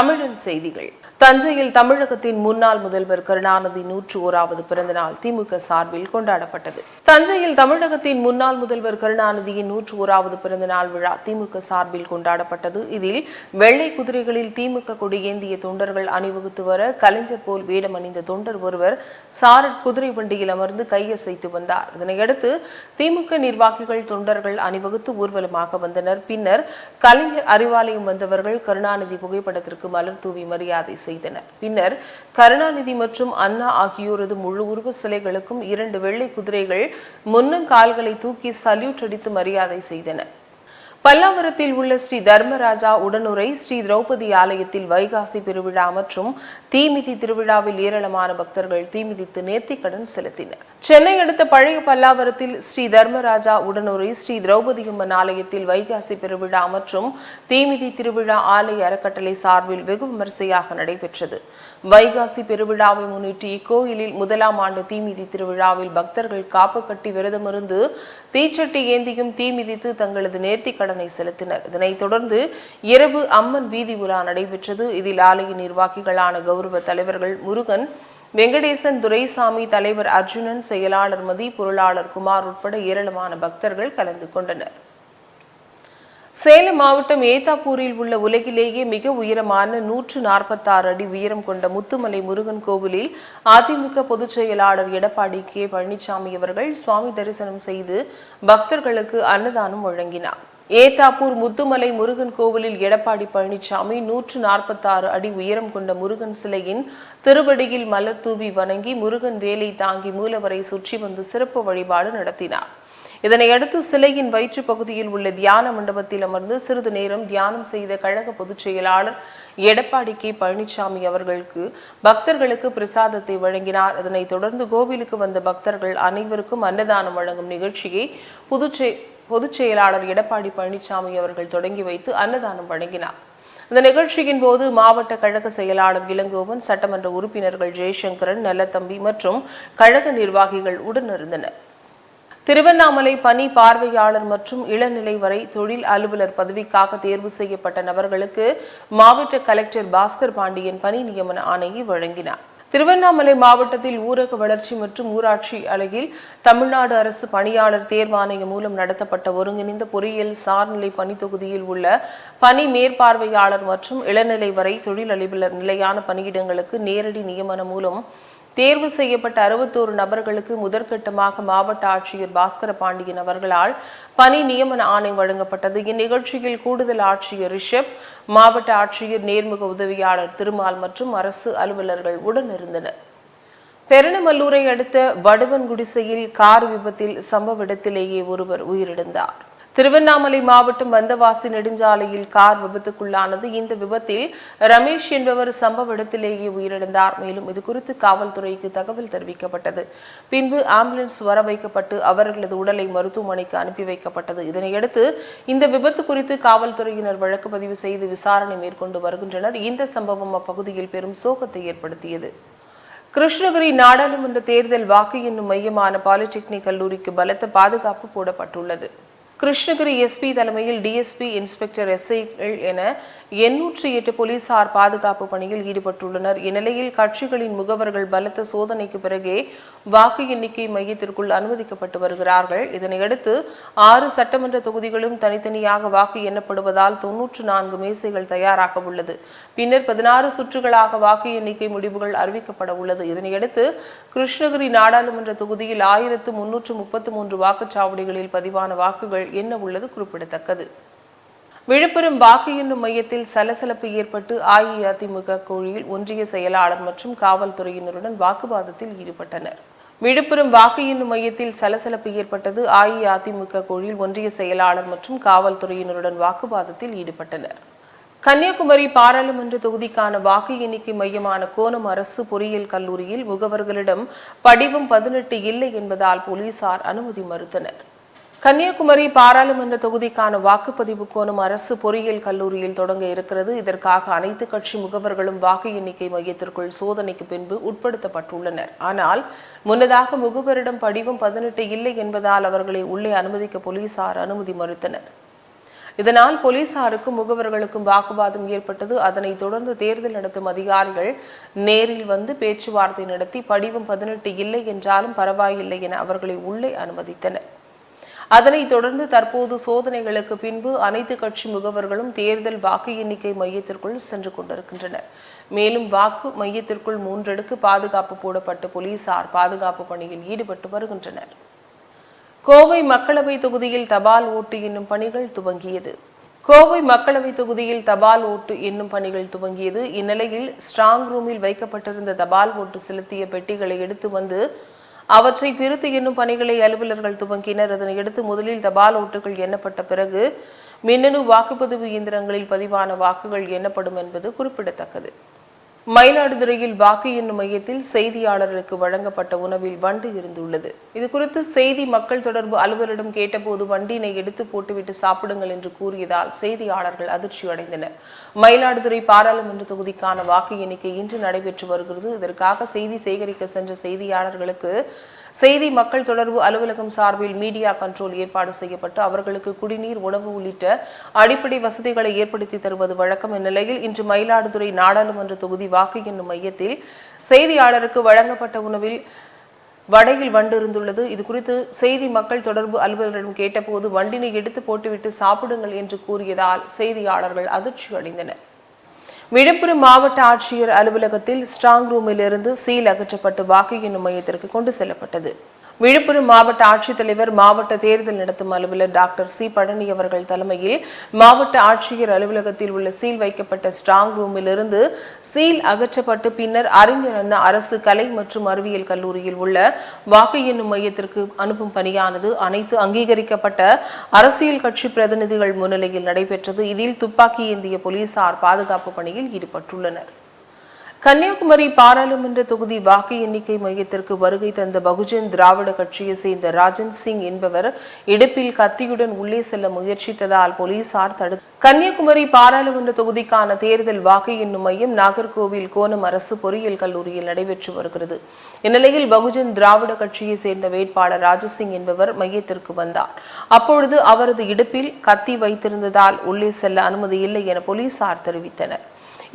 தமிழின் செய்திகள். தஞ்சையில் தமிழகத்தின் முன்னாள் முதல்வர் கருணாநிதி நூற்று ஓராவது பிறந்தநாள் திமுக சார்பில் கொண்டாடப்பட்டது. தஞ்சையில் தமிழகத்தின் முன்னாள் முதல்வர் கருணாநிதியின் நூற்று ஓராவது பிறந்தநாள் விழா திமுக சார்பில் கொண்டாடப்பட்டது. இதில் வெள்ளை குதிரைகளில் திமுக கொடியேந்திய தொண்டர்கள் அணிவகுத்து வர கலைஞர் போல் வேடம் அணிந்த தொண்டர் ஒருவர் சாரட் குதிரை வண்டியில் அமர்ந்து கையசைத்து வந்தார். இதனையடுத்து திமுக நிர்வாகிகள் தொண்டர்கள் அணிவகுத்து ஊர்வலமாக வந்தனர். பின்னர் கலைஞர் அறிவாலயம் வந்தவர்கள் கருணாநிதி புகைப்படத்திற்கு மலர் தூவி மரியாதை செய்தனர். பின்னர் கருணாநிதி மற்றும் அண்ணா ஆகியோரது முழு உருவ சிலைகளுக்கும் இரண்டு வெள்ளை குதிரைகள் முன்னங்கால்களை தூக்கி சல்யூட் அடித்து மரியாதை செய்தன. பல்லாவரத்தில் உள்ள ஸ்ரீ தர்மராஜா உடனுரை ஸ்ரீ திரௌபதி ஆலயத்தில் வைகாசி பெருவிழா மற்றும் தீமிதி திருவிழாவில் ஏராளமான பக்தர்கள் தீமிதித்து நேர்த்திக்கடன் செலுத்தினர். சென்னை அடுத்த பழைய பல்லாவரத்தில் ஸ்ரீ தர்மராஜா உடனுரை ஸ்ரீ திரௌபதி அம்மன் ஆலயத்தில் வைகாசி பெருவிழா மற்றும் தீமிதி திருவிழா ஆலய அறக்கட்டளை சார்பில் வெகு விமரிசையாக நடைபெற்றது. வைகாசி பெருவிழாவை முன்னிட்டு இக்கோயிலில் முதலாம் ஆண்டு தீமிதி திருவிழாவில் பக்தர்கள் காப்பு கட்டி விரதமிருந்து தீச்சட்டி ஏந்தியும் தீமிதித்து தங்களது நேர்த்தி கடனை செலுத்தினர். இதனைத் தொடர்ந்து இரவு அம்மன் வீதி உலா நடைபெற்றது. இதில் ஆலய நிர்வாகிகளான கௌரவ தலைவர்கள் முருகன் வெங்கடேசன் துரைசாமி தலைவர் அர்ஜுனன் செயலாளர் மதி பொருளாளர் குமார் உட்பட ஏராளமான பக்தர்கள் கலந்து கொண்டனர். சேலம் மாவட்டம் ஏத்தாப்பூரில் உள்ள உலகிலேயே மிக உயரமான நூற்று நாற்பத்தாறு அடி உயரம் கொண்ட முத்துமலை முருகன் கோவிலில் அதிமுக பொதுச் செயலாளர் எடப்பாடி கே. பழனிசாமி அவர்கள் சுவாமி தரிசனம் செய்து பக்தர்களுக்கு அன்னதானம் வழங்கினார். ஏத்தாப்பூர் முத்துமலை முருகன் கோவிலில் எடப்பாடி பழனிசாமி நூற்று நாற்பத்தாறு அடி உயரம் கொண்ட முருகன் சிலையின் திருவடியில் மலர் தூவி வணங்கி முருகன் வேலை தாங்கி மூலவரை சுற்றி வந்து சிறப்பு வழிபாடு நடத்தினார். இதனையடுத்து சிலையின் வயிற்று பகுதியில் உள்ள தியான மண்டபத்தில் அமர்ந்து சிறிது நேரம் தியானம் செய்த கழக பொதுச் செயலாளர் எடப்பாடி கே பழனிசாமி அவர்களுக்கு பக்தர்களுக்கு பிரசாதத்தை வழங்கினார். இதனைத் தொடர்ந்து கோவிலுக்கு வந்த பக்தர்கள் அனைவருக்கும் அன்னதானம் வழங்கும் நிகழ்ச்சியை புதுச்செ பொதுச் செயலாளர் எடப்பாடி பழனிசாமி அவர்கள் தொடங்கி வைத்து அன்னதானம் வழங்கினார். இந்த நிகழ்ச்சியின் போது மாவட்ட கழக செயலாளர் இளங்கோவன் சட்டமன்ற உறுப்பினர்கள் ஜெயசங்கரன் நல்லத்தம்பி மற்றும் கழக நிர்வாகிகள் உடனிருந்தனர். திருவண்ணாமலை பணி பார்வையாளர் மற்றும் இளநிலை வரை தொழில் அலுவலர் பதவிக்காக தேர்வு செய்யப்பட்ட நபர்களுக்கு மாவட்ட கலெக்டர் பாஸ்கர் பாண்டியன் பணி நியமன ஆணையை வழங்கினார். திருவண்ணாமலை மாவட்டத்தில் ஊரக வளர்ச்சி மற்றும் ஊராட்சி அலகில் தமிழ்நாடு அரசு பணியாளர் தேர்வாணையம் மூலம் நடத்தப்பட்ட ஒருங்கிணைந்த பொறியியல் சார்நிலை பணி தொகுதியில் உள்ள பணி மேற்பார்வையாளர் மற்றும் இளநிலை வரை தொழில் நிலையான பணியிடங்களுக்கு நேரடி நியமனம் மூலம் தேர்வு செய்யப்பட்ட அறுபத்தோரு நபர்களுக்கு முதற்கட்டமாக மாவட்ட ஆட்சியர் பாஸ்கர பாண்டியன் அவர்களால் பணி நியமன ஆணை வழங்கப்பட்டது. இந்நிகழ்ச்சியில் கூடுதல் ஆட்சியர் ரிஷப் மாவட்ட ஆட்சியர் நேர்முக உதவியாளர் திருமால் மற்றும் அரசு அலுவலர்கள் உடனிருந்தனர் பெருநமல்லூரை அடுத்த வடுவன் குடிசையில் கார் விபத்தில் சம்பவ இடத்திலேயே ஒருவர் உயிரிழந்தார். திருவண்ணாமலை மாவட்டம் வந்தவாசி நெடுஞ்சாலையில் கார் விபத்துக்குள்ளானது. இந்த விபத்தில் ரமேஷ் என்பவர் சம்பவ இடத்திலேயே உயிரிழந்தார். மேலும் இது குறித்து காவல்துறைக்கு தகவல் தெரிவிக்கப்பட்டது. பின்பு ஆம்புலன்ஸ் வர வைக்கப்பட்டு அவர்களது உடலை மருத்துவமனைக்கு அனுப்பி வைக்கப்பட்டது. இதனையடுத்து இந்த விபத்து குறித்து காவல்துறையினர் வழக்கு பதிவு செய்து விசாரணை மேற்கொண்டு வருகின்றனர். இந்த சம்பவம் அப்பகுதியில் பெரும் சோகத்தை ஏற்படுத்தியது. கிருஷ்ணகிரி நாடாளுமன்ற தேர்தல் வாக்கு எண்ணும் மையமான பாலிடெக்னிக் கல்லூரிக்கு பலத்த பாதுகாப்பு போடப்பட்டுள்ளது. கிருஷ்ணகிரி எஸ்பி தலைமையில் டிஎஸ்பி இன்ஸ்பெக்டர் எஸ்ஐகள் என எண்ணூற்றி எட்டு போலீசார் பாதுகாப்பு பணியில் ஈடுபட்டுள்ளனர். இந்நிலையில் கட்சிகளின் முகவர்கள் பலத்த சோதனைக்கு பிறகே வாக்கு எண்ணிக்கை மையத்திற்குள் அனுமதிக்கப்பட்டு வருகிறார்கள். இதனையடுத்து ஆறு சட்டமன்ற தொகுதிகளும் தனித்தனியாக வாக்கு எண்ணப்படுவதால் தொன்னூற்று நான்கு மேசைகள் தயாராக உள்ளது. பின்னர் பதினாறு சுற்றுகளாக வாக்கு எண்ணிக்கை முடிவுகள் அறிவிக்கப்பட உள்ளது. இதனையடுத்து கிருஷ்ணகிரி நாடாளுமன்ற தொகுதியில் ஆயிரத்து முன்னூற்று முப்பத்து மூன்று வாக்குச்சாவடிகளில் பதிவான வாக்குகள் என்ன உள்ளது குறிப்பிடத்தக்கது. விழுப்புரம் வாக்கு எண்ணும் மையத்தில் சலசலப்பு ஏற்பட்டு அஇஅதிமுக குழுவில் ஒன்றிய செயலாளர் மற்றும் காவல்துறையினருடன் வாக்குவாதத்தில் ஈடுபட்டனர். விழுப்புரம் வாக்கு எண்ணும் மையத்தில் சலசலப்பு ஏற்பட்டது அஇஅதிமுக குழுவில் ஒன்றிய செயலாளர் மற்றும் காவல்துறையினருடன் வாக்குவாதத்தில் ஈடுபட்டனர். கன்னியாகுமரி பாராளுமன்ற தொகுதிக்கான வாக்கு எண்ணிக்கை மையமான கோணம் அரசு பொறியியல் கல்லூரியில் முகவர்களிடம் படிவம் பதினெட்டு இல்லை என்பதால் போலீசார் அனுமதி மறுத்தனர். கன்னியாகுமரி பாராளுமன்ற தொகுதிக்கான வாக்குப்பதிவு கோணம் அரசு பொறியியல் கல்லூரியில் தொடங்க இருக்கிறது. இதற்காக அனைத்து கட்சி முகவர்களும் வாக்கு எண்ணிக்கை மையத்திற்குள் சோதனைக்கு பின்பு உட்படுத்தப்பட்டுள்ளனர். ஆனால் முன்னதாக முகவரிடம் படிவம் பதினெட்டு இல்லை என்பதால் அவர்களை உள்ளே அனுமதிக்க போலீசார் அனுமதி மறுத்தனர். இதனால் போலீசாருக்கும் முகவர்களுக்கும் வாக்குவாதம் ஏற்பட்டது. அதனைத் தொடர்ந்து தேர்தல் நடத்தும் அதிகாரிகள் நேரில் வந்து பேச்சுவார்த்தை நடத்தி படிவம் பதினெட்டு இல்லை என்றாலும் பரவாயில்லை என அவர்களை உள்ளே அனுமதித்தனர். அதனைத் தொடர்ந்து தற்போது சோதனைகளுக்கு பின்பு அனைத்து கட்சி முகவர்களும் தேர்தல் வாக்கு எண்ணிக்கை மையத்திற்குள் சென்று கொண்டிருக்கின்றனர். மேலும் வாக்கு மையத்திற்குள் மூன்றடுக்கு பாதுகாப்பு போடப்பட்டு போலீசார் பாதுகாப்பு பணியில் ஈடுபட்டு வருகின்றனர். கோவை மக்களவை தொகுதியில் தபால் ஓட்டு என்னும் பணிகள் துவங்கியது. கோவை மக்களவை தொகுதியில் தபால் ஓட்டு என்னும் பணிகள் துவங்கியது. இந்நிலையில் ஸ்ட்ராங் ரூமில் வைக்கப்பட்டிருந்த தபால் ஓட்டு செலுத்திய பெட்டிகளை எடுத்து வந்து அவற்றை பிரித்து எண்ணும் பணிகளை அலுவலர்கள் துவங்கினர். அதனையடுத்து முதலில் தபால் ஓட்டுகள் எண்ணப்பட்ட பிறகு மின்னணு வாக்குப்பதிவு இயந்திரங்களில் பதிவான வாக்குகள் எண்ணப்படும் என்பது குறிப்பிடத்தக்கது. மயிலாடுதுறையில் வாக்கு எண்ணும் மையத்தில் செய்தியாளர்களுக்கு வழங்கப்பட்ட உணவில் வண்டு இருந்துள்ளது. இது குறித்து செய்தி மக்கள் தொடர்பு அலுவலரிடம் கேட்டபோது வண்டியினை எடுத்து போட்டுவிட்டு சாப்பிடுங்கள் என்று கூறியதால் செய்தியாளர்கள் அதிர்ச்சி அடைந்தனர். மயிலாடுதுறை பாராளுமன்ற தொகுதிக்கான வாக்கு எண்ணிக்கை இன்று நடைபெற்று வருகிறது. இதற்காக செய்தி சேகரிக்க சென்ற செய்தியாளர்களுக்கு செய்தி மக்கள் தொடர்பு அலுவலகம் சார்பில் மீடியா கண்ட்ரோல் ஏற்பாடு செய்யப்பட்டு அவர்களுக்கு குடிநீர் உணவு உள்ளிட்ட அடிப்படை வசதிகளை ஏற்படுத்தி தருவது வழக்கம் இந்நிலையில் இன்று மயிலாடுதுறை நாடாளுமன்ற தொகுதி வாக்கு எண்ணும் மையத்தில் செய்தியாளருக்கு வழங்கப்பட்ட உணவில் வடையில் வண்டு இருந்துள்ளது. இது குறித்து செய்தி மக்கள் தொடர்பு அலுவலரிடம் கேட்டபோது வண்டினை எடுத்து போட்டுவிட்டு சாப்பிடுங்கள் என்று கூறியதால் செய்தியாளர்கள் அதிர்ச்சி அடைந்தனர் விழுப்புரம் மாவட்ட ஆட்சியர் அலுவலகத்தில் ஸ்ட்ராங் ரூமிலிருந்து சீல் அகற்றப்பட்டு வாக்கு எண்ணும் மையத்திற்கு கொண்டு செல்லப்பட்டது. விழுப்புரம் மாவட்ட ஆட்சித்தலைவர் மாவட்ட தேர்தல் நடத்தும் அலுவலர் டாக்டர் சி பழனி அவர்கள் தலைமையில் மாவட்ட ஆட்சியர் அலுவலகத்தில் உள்ள சீல் வைக்கப்பட்ட ஸ்ட்ராங் ரூமில் இருந்து சீல் அகற்றப்பட்டு பின்னர் அறிஞர் அண்ணா அரசு கலை மற்றும் அறிவியல் கல்லூரியில் உள்ள வாக்கு எண்ணும் மையத்திற்கு அனுப்பும் பணியானது அனைத்து அங்கீகரிக்கப்பட்ட அரசியல் கட்சி பிரதிநிதிகள் முன்னிலையில் நடைபெற்றது. இதில் துப்பாக்கி ஏந்திய போலீசார் பாதுகாப்பு பணியில் ஈடுபட்டுள்ளனர். கன்னியாகுமரி பாராளுமன்ற தொகுதி வாக்கு எண்ணிக்கை மையத்திற்கு வருகை தந்த பகுஜன் திராவிட கட்சியை சேர்ந்த ராஜன் சிங் என்பவர் இடுப்பில் கத்தியுடன் உள்ளே செல்ல முயற்சித்ததால் போலீசார் தடு கன்னியாகுமரி பாராளுமன்ற தொகுதிக்கான தேர்தல் வாக்கு எண்ணும் மையம் நாகர்கோவில் கோணம் அரசு பொறியியல் கல்லூரியில் நடைபெற்று வருகிறது. இந்நிலையில் பகுஜன் திராவிட கட்சியை சேர்ந்த வேட்பாளர் ராஜசிங் என்பவர் மையத்திற்கு வந்தார். அப்பொழுது அவரது இடுப்பில் கத்தி வைத்திருந்ததால் உள்ளே செல்ல அனுமதி இல்லை என போலீசார் தெரிவித்தனர்.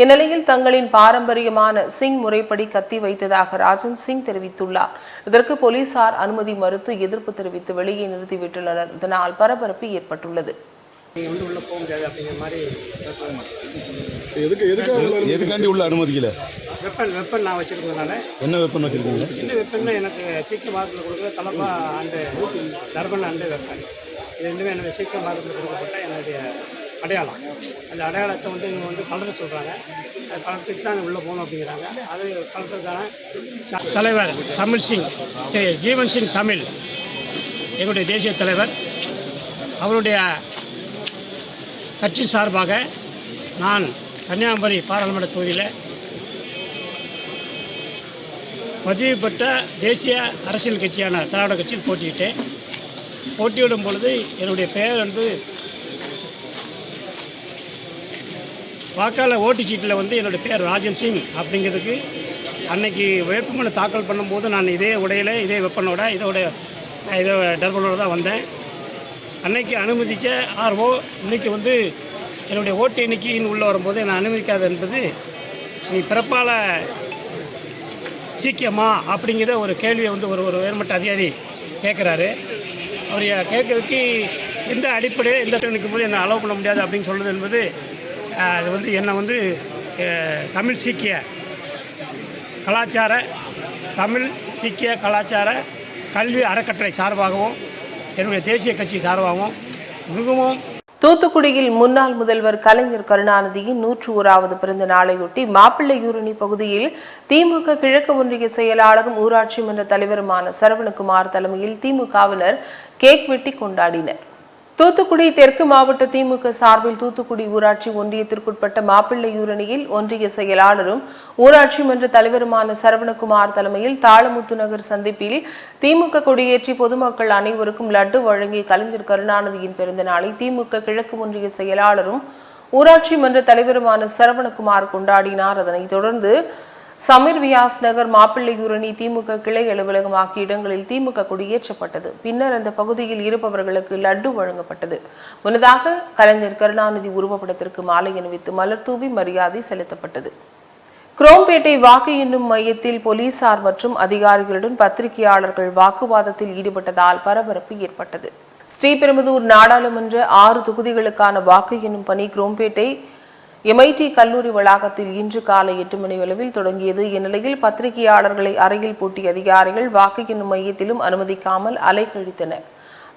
இந்நிலையில் தங்களின் பாரம்பரியமான சிங் முறைப்படி கத்தி வைத்ததாக ராஜன் சிங் தெரிவித்துள்ளார். இதற்கு போலீசார் அனுமதி மறுத்து எதிர்ப்பு தெரிவித்து வெளியே நிறுத்திவிட்டுள்ளனர். இதனால் பரபரப்பு ஏற்பட்டுள்ளது. நீங்கள் வந்து உள்ளே போக முடியாது அப்படிங்கிற மாதிரி சொல்லுங்க எதுக்கு எதுக்காக உள்ள இருக்கு? எதுக்காண்டி உள்ள அனுமதிக்கல? வெப்பன் வெப்பன் நான் வச்சுருக்கிறதுனால என்ன வெப்பன் வச்சிருக்கீங்க? என்ன வெப்பன்னா எனக்கு சீக்கிரம் மார்க்கில் கொடுக்குற தலப்பா அண்டு தர்பன் அண்டு வெப்பன். இது ரெண்டுமே எனக்கு சீக்கிரம் மார்க்கில் கொடுக்கப்பட்ட என்னுடைய அடையாளம். அந்த அடையாளத்தை வந்து இவங்க வந்து கலந்து சொல்கிறாங்க அது கலந்துட்டு தான் உள்ளே போகணும் அப்படிங்கிறாங்க. அது கலந்துக்கான தலைவர் தமிழ் சிங் திரு ஜீவன் சிங் தமிழ் எங்களுடைய தேசிய தலைவர். அவருடைய கட்சி சார்பாக நான் கன்னியாகுமரி பாராளுமன்ற தொகுதியில் பதிவு பெற்ற தேசிய அரசியல் கட்சியான திராவிட கட்சியில் போட்டியிட்டேன். போட்டியிடும் பொழுது என்னுடைய பெயர் வந்து வாக்காளர் ஓட்டுச்சீட்டில் வந்து என்னோடய பேர் ராஜன் சிங் அப்படிங்கிறதுக்கு அன்னைக்கு வேட்புமனு தாக்கல் பண்ணும்போது நான் இதே உடையில இதே வெப்பனோட இதோட இதோ டர்பனோட தான் வந்தேன். அன்னைக்கு அனுமதித்த ஆர்ஓ இன்னைக்கு வந்து என்னுடைய ஓட்டு எண்ணிக்கையின் உள்ளே வரும்போது என்னை அனுமதிக்காது என்பது நீ பிறப்பால் சீக்கியமா அப்படிங்கிற ஒரு கேள்வியை வந்து ஒரு ஒரு உயர்மட்ட அதிகாரி கேட்குறாரு. அவர் கேட்கறதுக்கு எந்த அடிப்படையில் எந்த டெக்னிக்கு போது என்னை அலோவ் பண்ண முடியாது அப்படின்னு சொல்லுது என்பது அது வந்து என்னை வந்து தமிழ் சீக்கிய கலாச்சார தமிழ் சீக்கிய கலாச்சார கல்வி அறக்கட்டளை சார்பாகவும் என்னுடைய தேசிய கட்சி சார்பாகவும் மிகவும் தூத்துக்குடியில் முன்னாள் முதல்வர் கலைஞர் கருணாநிதியின் நூற்று ஓராவது பிறந்த நாளையொட்டி மாப்பிள்ளையூரணி பகுதியில் திமுக கிழக்கு ஒன்றிய செயலாளரும் ஊராட்சி மன்ற தலைவருமான சரவணகுமார் தலைமையில் திமுகவினர் கேக் வெட்டி கொண்டாடினர். தூத்துக்குடி தெற்கு மாவட்ட திமுக சார்பில் தூத்துக்குடி ஊராட்சி ஒன்றியத்திற்குட்பட்ட மாப்பிள்ளையூரணியில் ஒன்றிய செயலாளரும் ஊராட்சி மன்ற தலைவருமான சரவணகுமார் தலைமையில் தாளமுத்து நகர் சந்திப்பில் திமுக கொடியேற்றி பொதுமக்கள் அனைவருக்கும் லட்டு வழங்கி கலைஞர் கருணாநிதியின் பிறந்த நாளை திமுக கிழக்கு ஒன்றிய செயலாளரும் ஊராட்சி மன்ற தலைவருமான சரவணகுமார் கொண்டாடினார். அதனைத் தொடர்ந்து சமீர் வியாஸ் நகர் மாப்பிள்ளையூரணி திமுக கிளை அலுவலகம் ஆகிய இடங்களில் திமுக கொடியேற்றப்பட்டது. பின்னர் அந்த பகுதியில் இருப்பவர்களுக்கு லட்டு வழங்கப்பட்டது. முன்னதாக கலைஞர் கருணாநிதி உருவப்படத்திற்கு மாலை அணிவித்து மலர் தூவி மரியாதை செலுத்தப்பட்டது. குரோம்பேட்டை வாக்கு எண்ணும் மையத்தில் போலீசார் மற்றும் அதிகாரிகளுடன் பத்திரிகையாளர்கள் வாக்குவாதத்தில் ஈடுபட்டதால் பரபரப்பு ஏற்பட்டது. ஸ்ரீபெரும்புதூர் நாடாளுமன்ற ஆறு தொகுதிகளுக்கான வாக்கு எண்ணும் பணி குரோம்பேட்டை எம்ஐடி கல்லூரி வளாகத்தில் இன்று காலை எட்டு மணி அளவில் தொடங்கியது. இந்நிலையில் பத்திரிகையாளர்களை அறையில் பூட்டிய அதிகாரிகள் வாக்கு எண்ணும் மையத்திலும் அனுமதிக்காமல் அலைக்கழித்தனர்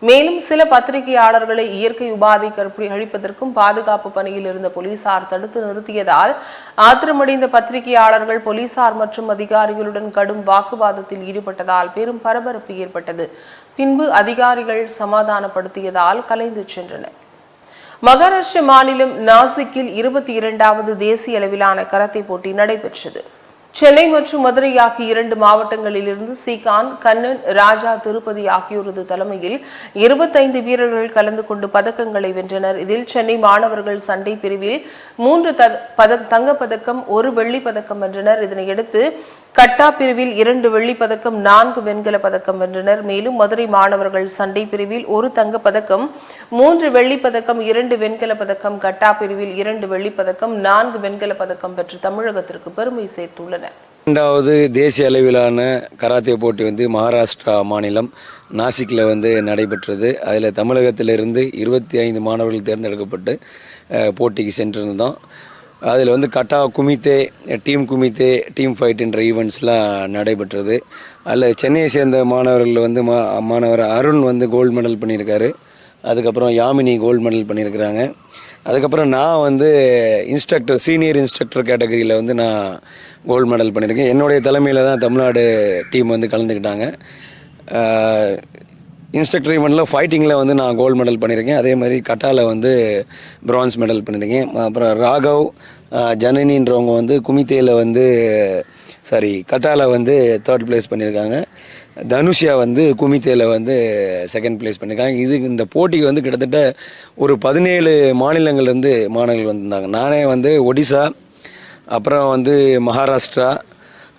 மேலும் சில பத்திரிகையாளர்களை இயற்கை உபாதை கற்பி அழிப்பதற்கும் பாதுகாப்பு பணியில் இருந்த போலீசார் தடுத்து நிறுத்தியதால் ஆத்திரமடைந்த பத்திரிகையாளர்கள் போலீசார் மற்றும் அதிகாரிகளுடன் கடும் வாக்குவாதத்தில் ஈடுபட்டதால் பெரும் பரபரப்பு ஏற்பட்டது. பின்பு அதிகாரிகள் சமாதானப்படுத்தியதால் கலைந்து சென்றனர். மகாராஷ்டிர மாநிலம் நாசிக்கில் இருபத்தி இரண்டாவது தேசிய அளவிலான கராத்தே போட்டி நடைபெற்றது. சென்னை மற்றும் மதுரை ஆகிய இரண்டு மாவட்டங்களிலிருந்து சீகான் கண்ணன் ராஜா திருப்பதி ஆகியோரது தலைமையில் இருபத்தைந்து வீரர்கள் கலந்து கொண்டு பதக்கங்களை வென்றனர். இதில் சென்னை மாணவர்கள் சண்டை பிரிவில் மூன்று த- பத தங்கப்பதக்கம் ஒரு வெள்ளி பதக்கம் வென்றனர். இதனையடுத்து கட்டா பிரிவில் இரண்டு வெள்ளிப் பதக்கம் நான்கு வெண்கல பதக்கம் வென்றனர். மேலும் மதுரை மாணவர்கள் சண்டை பிரிவில் ஒரு தங்கப் பதக்கம் மூன்று வெள்ளி பதக்கம் இரண்டு வெண்கல பதக்கம் கட்டா பிரிவில் இரண்டு வெள்ளிப் பதக்கம் நான்கு வெண்கல பதக்கம் பெற்று தமிழகத்திற்கு பெருமை சேர்த்துள்ளனர். இரண்டாவது தேசிய அளவிலான கராத்தே போட்டி வந்து மகாராஷ்டிரா மாநிலம் நாசிக்கில் வந்து நடைபெற்றது. அதில் தமிழகத்திலிருந்து இருபத்தி ஐந்து மாணவர்கள் தேர்ந்தெடுக்கப்பட்டு போட்டிக்கு சென்றிருந்தோம். அதில் வந்து கட்டா குமித்தே டீம் குமித்தே டீம் ஃபைட்டுன்ற என்ற ஈவெண்ட்ஸ்லாம் நடைபெற்றது. அதில் சென்னையை சேர்ந்த மாணவர்கள் வந்து மா மாணவர் அருண் வந்து கோல்டு மெடல் பண்ணியிருக்காரு. அதுக்கப்புறம் யாமினி கோல்டு மெடல் பண்ணியிருக்கிறாங்க. அதுக்கப்புறம் நான் வந்து இன்ஸ்ட்ரக்டர் சீனியர் இன்ஸ்ட்ரக்டர் கேட்டகரியில் வந்து நான் கோல்டு மெடல் பண்ணியிருக்கேன். என்னுடைய தலைமையில் தான் தமிழ்நாடு டீம் வந்து கலந்துக்கிட்டாங்க. இன்ஸ்ட்ரக்டர் ஈவெண்ட்டில் ஃபைட்டிங்கில் வந்து நான் கோல்டு மெடல் பண்ணியிருக்கேன் அதே மாதிரி கட்டாவில் வந்து பிரான்ஸ் மெடல் பண்ணியிருக்கேன் அப்புறம் ராகவ் ஜனனின்றவங்க வந்து குமித்தேயில் வந்து சாரி கட்டாவில் வந்து தேர்ட் ப்ளேஸ் பண்ணியிருக்காங்க தனுஷியா வந்து குமித்தேல வந்து செகண்ட் ப்ளேஸ் பண்ணியிருக்காங்க இது இந்த போட்டிக்கு வந்து கிட்டத்தட்ட ஒரு பதினேழு மாநிலங்கள்லேருந்து மாணவர்கள் வந்திருந்தாங்க. நானே வந்து ஒடிசா அப்புறம் வந்து மகாராஷ்டிரா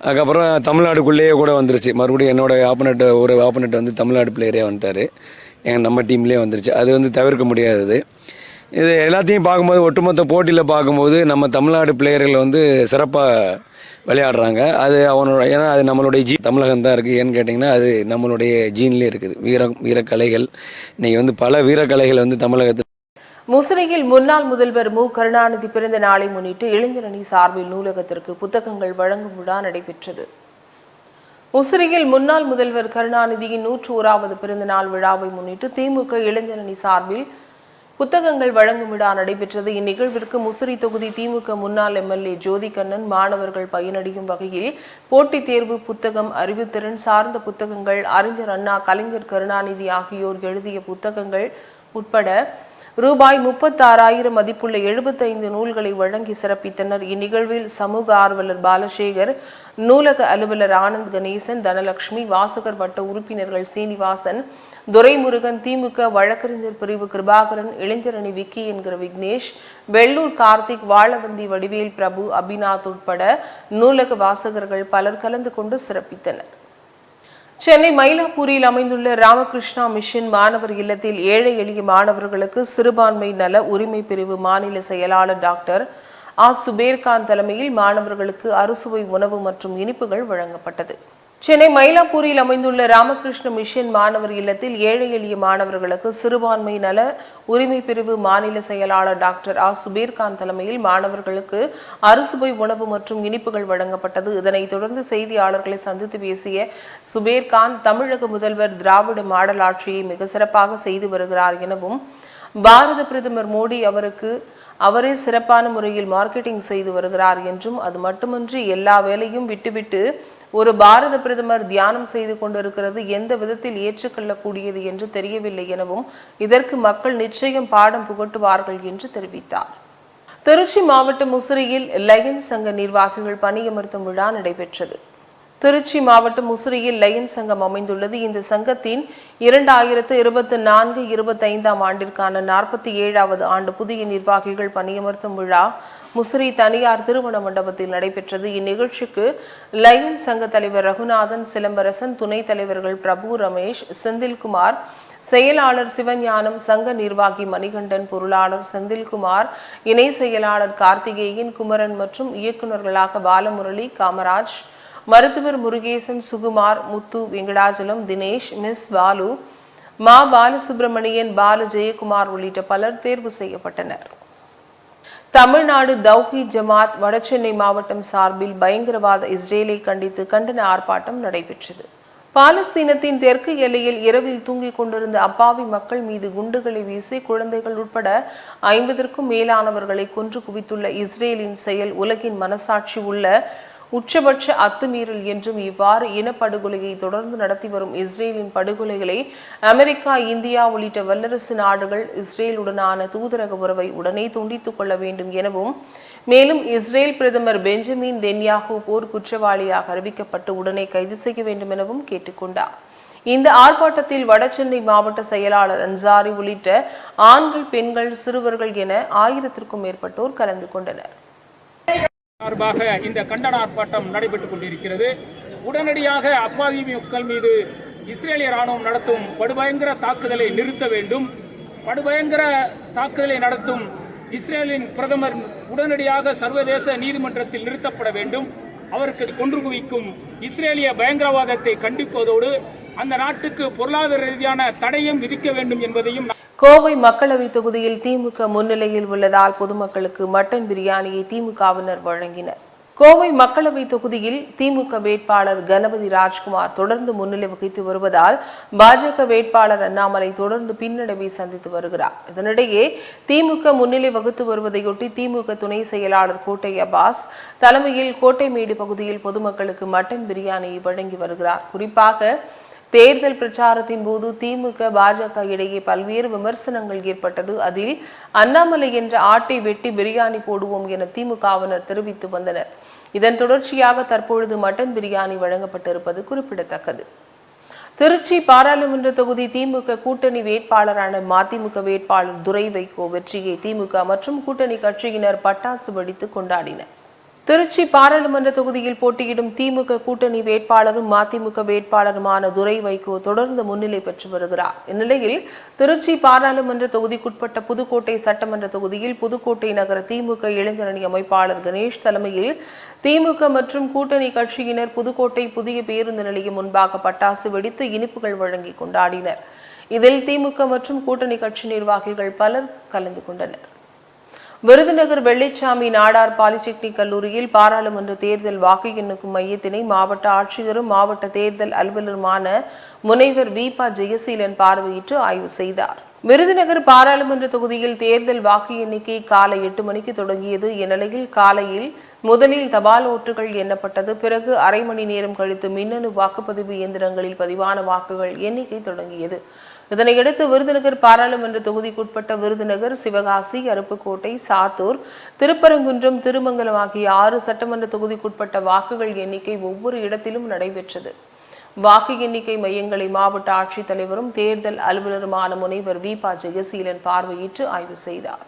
அதுக்கப்புறம் தமிழ்நாடுக்குள்ளேயே கூட வந்துருச்சு. மறுபடியும் என்னோட ஆப்பனட் ஒரு ஆப்பனட் வந்து தமிழ்நாடு பிளேயரே வந்துட்டார். என் நம்ம டீம்லேயே வந்துருச்சு. அது வந்து தவிர்க்க முடியாதது. இது எல்லாத்தையும் பார்க்கும்போது ஒட்டுமொத்த போட்டியில் பார்க்கும்போது நம்ம தமிழ்நாடு பிளேயர்கள் வந்து சிறப்பாக விளையாடுறாங்க. அது அவனோட ஏன்னா அது நம்மளுடைய ஜீ தமிழகம் தான் இருக்குது ஏன்னு கேட்டிங்கன்னா அது நம்மளுடைய ஜீன்லேயே இருக்குது. வீர வீரக்கலைகள். இன்றைக்கி வந்து பல வீரக்கலைகள் வந்து தமிழகத்தில் முசிறியில் முன்னாள் முதல்வர் மு. கருணாநிதி பிறந்த நாளை முன்னிட்டு இளைஞரணி சார்பில் நூலகத்திற்கு புத்தகங்கள் வழங்கும் விழா நடைபெற்றது. முசிறியில் முன்னாள் முதல்வர் கருணாநிதியின் நூற்று ஓராவது பிறந்த நாள் விழாவை முன்னிட்டு திமுக இளைஞரணி சார்பில் புத்தகங்கள் வழங்கும் விழா நடைபெற்றது. இந்நிகழ்விற்கு முசிறி தொகுதி திமுக முன்னாள் எம்எல்ஏ ஜோதி கண்ணன் மாணவர்கள் பயனடையும் வகையில் போட்டித் தேர்வு புத்தகம் அறிவுத்திறன் சார்ந்த புத்தகங்கள் அறிஞர் அண்ணா கலைஞர் கருணாநிதி ஆகியோர் எழுதிய புத்தகங்கள் உட்பட ரூபாய் முப்பத்தாறாயிரம் மதிப்புள்ள எழுபத்தைந்து நூல்களை வழங்கி சிறப்பித்தனர். இந்நிகழ்வில் சமூக ஆர்வலர் பாலசேகர் நூலக அலுவலர் ஆனந்த் கணேசன் தனலட்சுமி வாசகர் வட்ட உறுப்பினர்கள் சீனிவாசன் துரைமுருகன் திமுக வழக்கறிஞர் பிரிவு கிருபாகரன் இளைஞரணி விக்கி என்கிற விக்னேஷ் வெள்ளூர் கார்த்திக் வாழவந்தி வடிவேல் பிரபு அபிநாத் உட்பட நூலக வாசகர்கள் பலர் கலந்து கொண்டு சிறப்பித்தனர். சென்னை மயிலாப்பூரில் அமைந்துள்ள ராமகிருஷ்ணா மிஷன் மாணவர் இல்லத்தில் ஏழை எளிய மாணவர்களுக்கு சிறுபான்மை நல உரிமை பிரிவு மாநில செயலாளர் டாக்டர் ஆ. சுபேர்கான் தலைமையில் மாணவர்களுக்கு அறுசுவை உணவு மற்றும் இனிப்புகள் வழங்கப்பட்டது. சென்னை மயிலாப்பூரில் அமைந்துள்ள ராமகிருஷ்ண மிஷன் மாணவர் இல்லத்தில் ஏழை எளிய மாணவர்களுக்கு சிறுபான்மை நல உரிமை பிரிவு மாநில செயலாளர் டாக்டர் ஆ. சுபேர்கான் தலைமையில் மாணவர்களுக்கு அறுசுவை உணவு மற்றும் இனிப்புகள் வழங்கப்பட்டது. இதனைத் தொடர்ந்து செய்தியாளர்களை சந்தித்து பேசிய சுபீர்கான் தமிழக முதல்வர் திராவிட மாடல் ஆட்சியை மிக சிறப்பாக செய்து வருகிறார் எனவும் பாரத பிரதமர் மோடி அவருக்கு அவரே சிறப்பான முறையில் மார்க்கெட்டிங் செய்து வருகிறார் என்றும் அது மட்டுமின்றி எல்லா வேலையும் விட்டுவிட்டு ஒரு பாரத பிரதமர் தியானம் செய்து கொண்டிருக்கிறது எந்த விதத்தில் ஏற்றுக்கொள்ளக்கூடியது என்று தெரியவில்லை எனவும் இதற்கு மக்கள் நிச்சயம் பாடம் புகட்டுவார்கள் என்று தெரிவித்தார். திருச்சி மாவட்டம் முசிறியில் லயன் சங்க நிர்வாகிகள் பணியமர்த்தும் விழா நடைபெற்றது. திருச்சி மாவட்டம் முசிறியில் லயன் சங்கம் அமைந்துள்ளது. இந்த சங்கத்தின் இரண்டாயிரத்து இருபத்தி நான்கு இருபத்தைந்தாம் ஆண்டிற்கான நாற்பத்தி ஏழாவது ஆண்டு புதிய நிர்வாகிகள் பணியமர்த்தும் விழா முசிறி தனியார் திருமண மண்டபத்தில் நடைபெற்றது. இந்நிகழ்ச்சிக்கு லயன் சங்க தலைவர் ரகுநாதன் சிலம்பரசன் துணைத் தலைவர்கள் பிரபு ரமேஷ் செந்தில்குமார் செயலாளர் சிவஞானம் சங்க நிர்வாகி மணிகண்டன் பொருளாளர் செந்தில்குமார் இணை செயலாளர் கார்த்திகேயன் குமரன் மற்றும் இயக்குநர்களாக பாலமுரளி காமராஜ் மருத்துவர் முருகேசன் சுகுமார் முத்து வெங்கடாச்சலம் தினேஷ் மிஸ் பாலு மா பாலசுப்ரமணியன் பால ஜெயக்குமார் உள்ளிட்ட பலர் தேர்வு செய்யப்பட்டனர். தமிழ்நாடு தௌஹி ஜமாத் வடசென்னை மாவட்டம் சார்பில் பயங்கரவாத இஸ்ரேலை கண்டித்து கண்டன ஆர்ப்பாட்டம் நடைபெற்றது. பாலஸ்தீனத்தின் தெற்கு எல்லையில் இரவில் தூங்கிக் கொண்டிருந்த அப்பாவி மக்கள் மீது குண்டுகளை வீசி குழந்தைகள் உட்பட ஐம்பதற்கும் மேலானவர்களை கொன்று குவித்துள்ள இஸ்ரேலின் செயல் உலகின் மனசாட்சி உள்ள உச்சபட்ச அத்துமீறல் என்றும் இவ்வாறு இனப்படுகொலையை தொடர்ந்து நடத்தி வரும் இஸ்ரேலின் படுகொலைகளை அமெரிக்கா இந்தியா உள்ளிட்ட வல்லரசு நாடுகள் இஸ்ரேலுடனான தூதரக உறவை உடனே துண்டித்துக் கொள்ள வேண்டும் எனவும் மேலும் இஸ்ரேல் பிரதமர் பெஞ்சமின் தென்யாகு போர் குற்றவாளியாக அறிவிக்கப்பட்டு உடனே கைது செய்ய வேண்டும் எனவும் கேட்டுக்கொண்டார் இந்த ஆர்ப்பாட்டத்தில் வடசென்னை மாவட்ட செயலாளர் அன்சாரி உள்ளிட்ட ஆண்கள் பெண்கள் சிறுவர்கள் என ஆயிரத்திற்கும் மேற்பட்டோர் கலந்து கொண்டனர். சார்பாக இந்த கண்டன ஆர்ப்பாட்டம் நடைபெற்றுக் கொண்டிருக்கிறது. உடனடியாக அப்பாவி மக்கள் மீது இஸ்ரேலிய ராணுவம் நடத்தும் படுபயங்கர தாக்குதலை நிறுத்த வேண்டும். படுபயங்கர தாக்குதலை நடத்தும் இஸ்ரேலின் பிரதமர் உடனடியாக சர்வதேச நீதிமன்றத்தில் நிறுத்தப்பட வேண்டும். அவருக்கு கொன்று குவிக்கும் இஸ்ரேலிய பயங்கரவாதத்தை கண்டிப்பதோடு அந்த நாட்டுக்கு பொருளாதார ரீதியான தடையும் விதிக்க வேண்டும் என்பதையும் கோவை மக்களவை தொகுதியில் திமுக முன்னிலையில் உள்ளதால் பொதுமக்களுக்கு மட்டன் பிரியாணியை திமுகவினர் வழங்கினர். கோவை மக்களவை தொகுதியில் திமுக வேட்பாளர் கணபதி ராஜ்குமார் தொடர்ந்து முன்னிலை வகித்து வருவதால் பாஜக வேட்பாளர் அண்ணாமலை தொடர்ந்து பின்னடைவை சந்தித்து வருகிறார். இதனிடையே திமுக முன்னிலை வகுத்து வருவதையொட்டி திமுக துணை செயலாளர் கோட்டை அப்பாஸ் தலைமையில் கோட்டைமேடு பகுதியில் பொதுமக்களுக்கு மட்டன் பிரியாணியை வழங்கி வருகிறார். குறிப்பாக தேர்தல் பிரச்சாரத்தின் போது திமுக பாஜக இடையே பல்வேறு விமர்சனங்கள் ஏற்பட்டது. அதில் அண்ணாமலை என்ற ஆட்டை வெட்டி பிரியாணி போடுவோம் என திமுகவினர் தெரிவித்து வந்தனர். இதன் தொடர்ச்சியாக தற்பொழுது மட்டன் பிரியாணி வழங்கப்பட்டிருப்பது குறிப்பிடத்தக்கது. திருச்சி பாராளுமன்ற தொகுதி திமுக கூட்டணி வேட்பாளரான மதிமுக வேட்பாளர் துரை வைகோ வெற்றியை திமுக மற்றும் கூட்டணி கட்சியினர் பட்டாசு வெடித்து கொண்டாடினர். திருச்சி பாராளுமன்ற தொகுதியில் போட்டியிடும் திமுக கூட்டணி வேட்பாளரும் மதிமுக வேட்பாளருமான துரை வைகோ தொடர்ந்து முன்னிலை பெற்று வருகிறார். இந்நிலையில் திருச்சி பாராளுமன்ற தொகுதிக்குட்பட்ட புதுக்கோட்டை சட்டமன்ற தொகுதியில் புதுக்கோட்டை நகர திமுக இளைஞரணி அமைப்பாளர் கணேஷ் தலைமையில் திமுக மற்றும் கூட்டணி கட்சியினர் புதுக்கோட்டை புதிய பேருந்து நிலையம் முன்பாக பட்டாசு வெடித்து இனிப்புகள் வழங்கி கொண்டாடினர். இதில் திமுக மற்றும் கூட்டணி கட்சி நிர்வாகிகள் பலர் கலந்து கொண்டனர். விருதுநகர் வெள்ளிச்சாமி நாடார் பாலிடெக்னிக் கல்லூரியில் பாராளுமன்ற தேர்தல் வாக்கு எண்ணுக்கும் மையத்தினை மாவட்ட ஆட்சியரும் மாவட்ட தேர்தல் அலுவலருமான முனைவர் வீபா ஜெயசீலன் பார்வையிட்டு ஆய்வு செய்தார். விருதுநகர் பாராளுமன்ற தொகுதியில் தேர்தல் வாக்கு எண்ணிக்கை காலை எட்டு மணிக்கு தொடங்கியது. இந்நிலையில் காலையில் முதலில் தபால் ஓட்டுகள் எண்ணப்பட்டது. பிறகு அரை மணி நேரம் கழித்து மின்னணு வாக்குப்பதிவு இயந்திரங்களில் பதிவான வாக்குகள் எண்ணிக்கை தொடங்கியது. இதனையடுத்து விருதுநகர் பாராளுமன்ற தொகுதிக்குட்பட்ட விருதுநகர் சிவகாசி அருப்புக்கோட்டை சாத்தூர் திருப்பரங்குன்றம் திருமங்கலம் ஆகிய ஆறு சட்டமன்ற தொகுதிக்குட்பட்ட வாக்குகள் எண்ணிக்கை ஒவ்வொரு இடத்திலும் நடைபெற்றது. வாக்கு எண்ணிக்கை மையங்களை மாவட்ட ஆட்சித்தலைவரும் தேர்தல் அலுவலருமான முனைவர் வி. ப. ஜெயசீலன் பார்வையிட்டு ஆய்வு செய்தார்.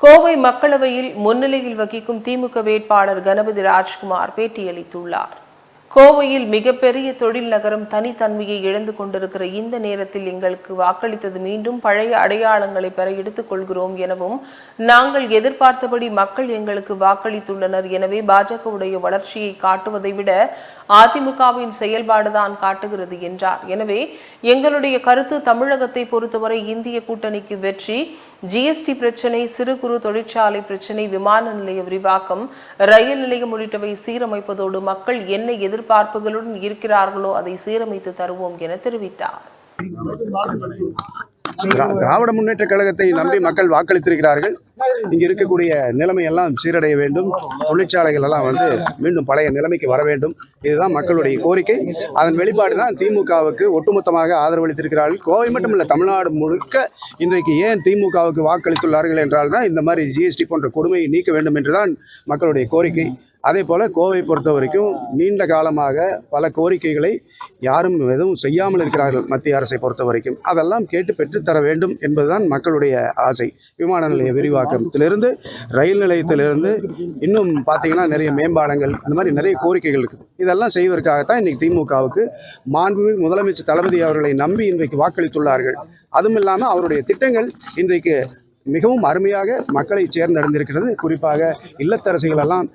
கோவை மக்களவையில் முன்னிலையில் வகிக்கும் திமுக வேட்பாளர் கணபதி ராஜ்குமார் பேட்டியளித்துள்ளார். கோவையில் மிகப்பெரிய தொழில் நகரம் தனித்தன்மையை இழந்து கொண்டிருக்கிற இந்த நேரத்தில் எங்களுக்கு வாக்களித்தது மீண்டும் பழைய அடையாளங்களை பெற எடுத்துக் கொள்கிறோம் எனவும் நாங்கள் எதிர்பார்த்தபடி மக்கள் எங்களுக்கு வாக்களித்துள்ளனர். எனவே பாஜகவுடைய வளர்ச்சியை காட்டுவதை விட அதிமுகவின் செயல்பாடுதான் காட்டுகிறது என்றார். எனவே எங்களுடைய கருத்து தமிழகத்தை பொறுத்தவரை இந்திய கூட்டணிக்கு வெற்றி. ஜிஎஸ்டி பிரச்சனை சிறு குறு தொழிற்சாலை பிரச்சனை விமான நிலைய விரிவாக்கம் ரயில் நிலையம் உள்ளிட்டவை சீரமைப்பதோடு மக்கள் என்ன எதிர்பார்ப்புகளுடன் இருக்கிறார்களோ அதை சீரமைத்து தருவோம் என தெரிவித்தார். திராவிட முன்னேற்ற கழகத்தை நம்பி மக்கள் வாக்களித்திருக்கிறார்கள். இங்கே இருக்கக்கூடிய நிலைமை எல்லாம் சீரடைய வேண்டும். தொழிற்சாலைகள் எல்லாம் வந்து மீண்டும் பழைய நிலைமைக்கு வர வேண்டும். இதுதான் மக்களுடைய கோரிக்கை. அதன் வெளிப்பாடு தான் திமுகவுக்கு ஒட்டுமொத்தமாக ஆதரவளித்திருக்கிறார்கள். கோவை மட்டுமல்ல தமிழ்நாடு முழுக்க இன்றைக்கு ஏன் திமுகவுக்கு வாக்களித்துள்ளார்கள் என்றால் தான் இந்த மாதிரி ஜிஎஸ்டி போன்ற கொடுமையை நீக்க வேண்டும் என்றுதான் மக்களுடைய கோரிக்கை. அதே போல் கோவை பொறுத்த வரைக்கும் நீண்ட காலமாக பல கோரிக்கைகளை யாரும் எதுவும் செய்யாமல் இருக்கிறார்கள் மத்திய அரசை பொறுத்த வரைக்கும். அதெல்லாம் கேட்டு பெற்றுத்தர வேண்டும் என்பதுதான் மக்களுடைய ஆசை. விமான நிலைய விரிவாக்கத்திலிருந்து ரயில் நிலையத்திலிருந்து இன்னும் பார்த்தீங்கன்னா நிறைய மேம்பாலங்கள் இந்த மாதிரி நிறைய கோரிக்கைகள் இருக்குது. இதெல்லாம் செய்வதற்காகத்தான் இன்றைக்கி திமுகவுக்கு மாண்புமிகு முதலமைச்சர் தளபதி அவர்களை நம்பி இன்றைக்கு வாக்களித்துள்ளார்கள். அதுவும் இல்லாமல் அவருடைய திட்டங்கள் இன்றைக்கு மிகவும் அருமையாக மக்களை சேர்ந்தடைந்திருக்கிறது. குறிப்பாக இல்லத்தரசிகளெல்லாம்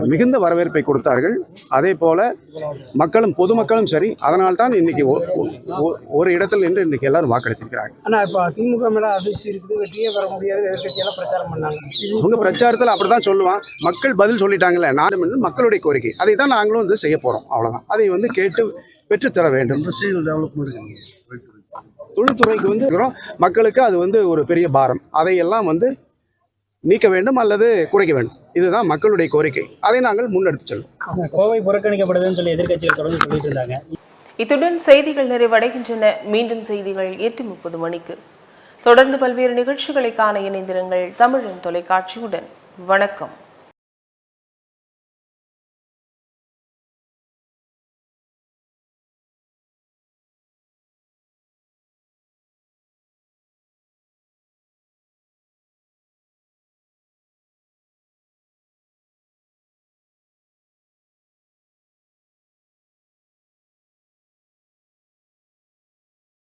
மிகுந்த வரவேற்பை கொடுத்தார்கள். அதே போல மக்களும் பொதுமக்களும் சரி அதனால்தான் இன்னைக்கு ஒ- ஒ- ஒரு இடத்தில் நின்று இன்னைக்கு எல்லாரும் வாக்களித்திருக்கிறார்கள். ஆனால் இப்போ திமுக மேலே அதிருப்தி இருக்குது வெற்றியே பெற முடியாது எதிர்கட்சியெல்லாம் பிரச்சாரம் பண்ணாங்க. அவங்க பிரச்சாரத்தில் அப்படிதான் சொல்லுவான். மக்கள் பதில் சொல்லிட்டாங்கல்ல நாடு என்று மக்களுடைய கோரிக்கை. அதை தான் நாங்களும் வந்து செய்ய போறோம் அவ்வளவுதான். அதை வந்து கேட்டு பெற்றுத்தர வேண்டும். தொழில்துறைக்கு வந்து. மக்களுக்கு அது வந்து ஒரு பெரிய பாரம். அதையெல்லாம் வந்து நீக்க வேண்டும் அல்லது குறைக்க வேண்டும். இதுதான் மக்களுடைய கோரிக்கை. அதை நாங்கள் முன்னெடுத்து செல்வோம். கோவை புறக்கணிக்கப்படுதுன்னு சொல்லி எதிர்கட்சிகள் தொடர்ந்து சொல்லிட்டு இருந்தாங்க இத்துடன் செய்திகள் நிறைவடைகின்றன. மீண்டும் செய்திகள் எட்டு முப்பது மணிக்கு. தொடர்ந்து பல்வேறு நிகழ்ச்சிகளை காண இணைந்திருங்கள் தமிழின் தொலைக்காட்சியுடன். வணக்கம்.